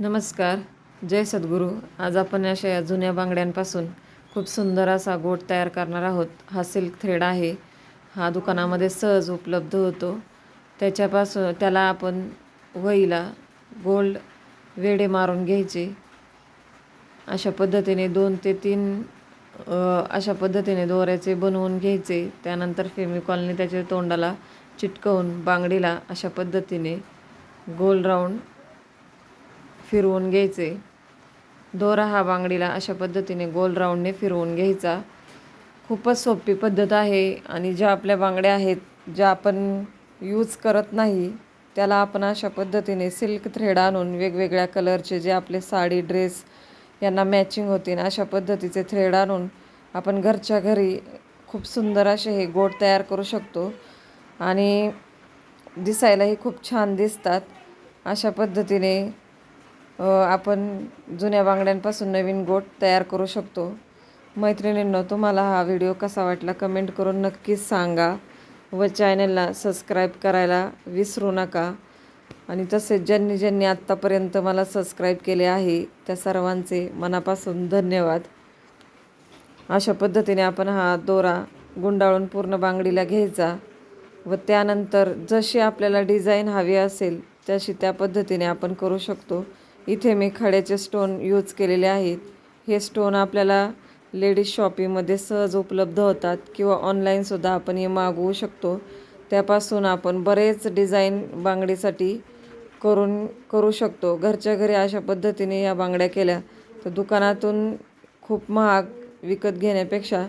नमस्कार. जय सद्गुरू. आज आपण अशा या जुन्या बांगड्यांपासून खूप सुंदर असा गोट तयार करणार आहोत. हा सिल्क थ्रेड आहे. हा दुकानामध्ये सहज उपलब्ध होतो. त्याच्यापासून त्याला आपण वहीला गोल्ड वेडे मारून घ्यायचे. अशा पद्धतीने दोन ते तीन अशा पद्धतीने दोऱ्याचे बनवून घ्यायचे. त्यानंतर फेमिकॉलने त्याच्या तोंडाला चिटकवून बांगडीला अशा पद्धतीने गोल राऊंड फिरवून घ्यायचे. दोरा हा बांगडीला अशा पद्धतीने गोल राऊंडने फिरवून घ्यायचा. खूपच सोपी पद्धत आहे आणि ज्या आपल्या बांगड्या आहेत ज्या आपण यूज करत नाही त्याला आपण अशा पद्धतीने सिल्क थ्रेड आणून वेगवेगळ्या कलरचे जे आपले साडी ड्रेस यांना मॅचिंग होतील अशा पद्धतीचे थ्रेड आणून आपण घरच्या घरी खूप सुंदर असे हे गोट तयार करू शकतो. आणि दिसायलाही खूप छान दिसतात. अशा पद्धतीने आपण जुन्या बांगड्यांपासून नवीन गोट तयार करू शकतो. मैत्रिणींनो तुम्हाला हा व्हिडिओ कसा वाटला कमेंट करून नक्कीच सांगा व चॅनलला सबस्क्राईब करायला विसरू नका. आणि तसेच ज्यांनी ज्यांनी आत्तापर्यंत मला सबस्क्राईब केले आहे त्या सर्वांचे मनापासून धन्यवाद. अशा पद्धतीने आपण हा दोरा गुंडाळून पूर्ण बांगडीला घ्यायचा व त्यानंतर जशी आपल्याला डिझाईन हवी असेल तशी त्या पद्धतीने आपण करू शकतो. इथे मी खड्याचे स्टोन यूज केलेले आहेत. हे स्टोन आपल्याला लेडीज शॉपिंगमध्ये सहज उपलब्ध होतात किंवा ऑनलाईनसुद्धा आपण हे मागवू शकतो. त्यापासून आपण बरेच डिझाईन बांगडीसाठी करून करू शकतो. घरच्या घरी अशा पद्धतीने या बांगड्या केल्या तर दुकानातून खूप महाग विकत घेण्यापेक्षा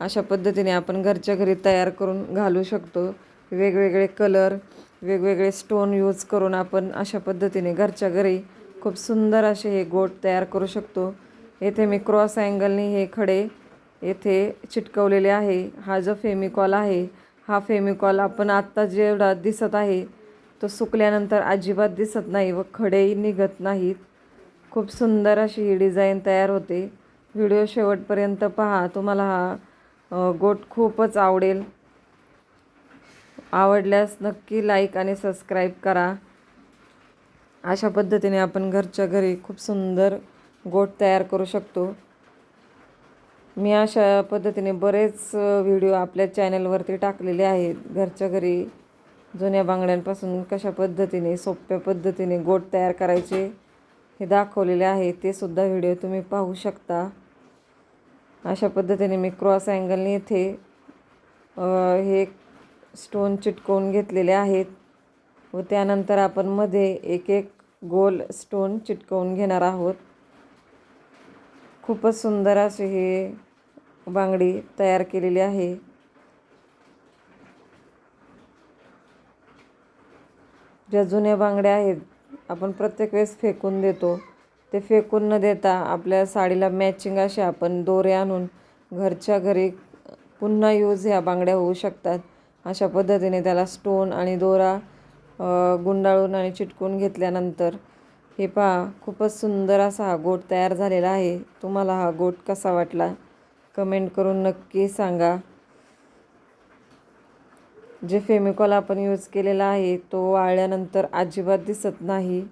अशा पद्धतीने आपण घरच्या घरी तयार करून घालू शकतो. वेगवेगळे कलर वेगवेगळे स्टोन यूज करून आपण अशा पद्धतीने घरच्या घरी खूप सुंदर असे हे गोट तयार करू शकतो. येथे मी क्रॉस अँगलने हे खडे येथे चिटकवलेले आहे. हा जो फेमिकॉल आहे हा फेमिकॉल आपण आत्ता जेवढा दिसत आहे तो सुकल्यानंतर अजिबात दिसत नाही व खडेही निघत नाहीत. खूप सुंदर अशी ही डिझाईन तयार होते. व्हिडिओ शेवटपर्यंत पहा. तुम्हाला हा गोट खूपच आवडेल. आवडल्यास नक्की लाईक आणि सबस्क्राईब करा. अशा पद्धतीने आपण घरच्या घरी खूप सुंदर गोट तयार करू शकतो. मी अशा पद्धतीने बरेच व्हिडिओ आपल्या चॅनलवरती टाकलेले आहेत. घरच्या घरी जुन्या बांगड्यांपासून कशा पद्धतीने सोप्या पद्धतीने गोट तयार करायचे हे दाखवलेले आहे. ते सुद्धा व्हिडिओ तुम्ही पाहू शकता. अशा पद्धतीने मी क्रॉस अँगलने येथे हे स्टोन चिटकवून घेतलेले आहेत व त्यानंतर आपण मध्ये एक एक गोल स्टोन चिटकवून घेणार आहोत. खूपच सुंदर अशी हे बांगडी तयार केलेली आहे. ज्या जुन्या बांगड्या आहेत आपण प्रत्येक वेळेस फेकून देतो. ते फेकून न देता आपल्या साडीला मॅचिंग असे आपण दोरे आणून घरच्या घरी पुन्हा यूज ह्या बांगड्या होऊ शकतात. अशा पद्धतीने त्याला स्टोन आणि दोरा गुंडाळून आणि चिटकून घेतल्यानंतर हे पहा खूपच सुंदर असा हा गोट तयार झालेला आहे. तुम्हाला हा गोट कसा वाटला? कमेंट करून नक्की सांगा. जे फेमिकॉल आपण यूज केलेला आहे तो वाळल्यानंतर अजिबात दिसत नाही.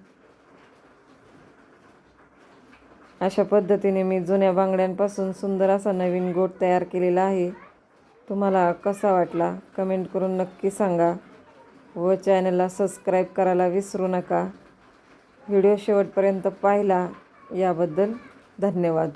अशा पद्धतीने मी जुन्या बांगड्यांपासून सुंदर असा नवीन गोट तयार केलेला आहे. तुम्हाला कसा वाटला? कमेंट करून नक्की सांगा. व चॅनलला सबस्क्राईब करायला विसरू नका. व्हिडिओ शेवटपर्यंत पाहिला. याबद्दल धन्यवाद.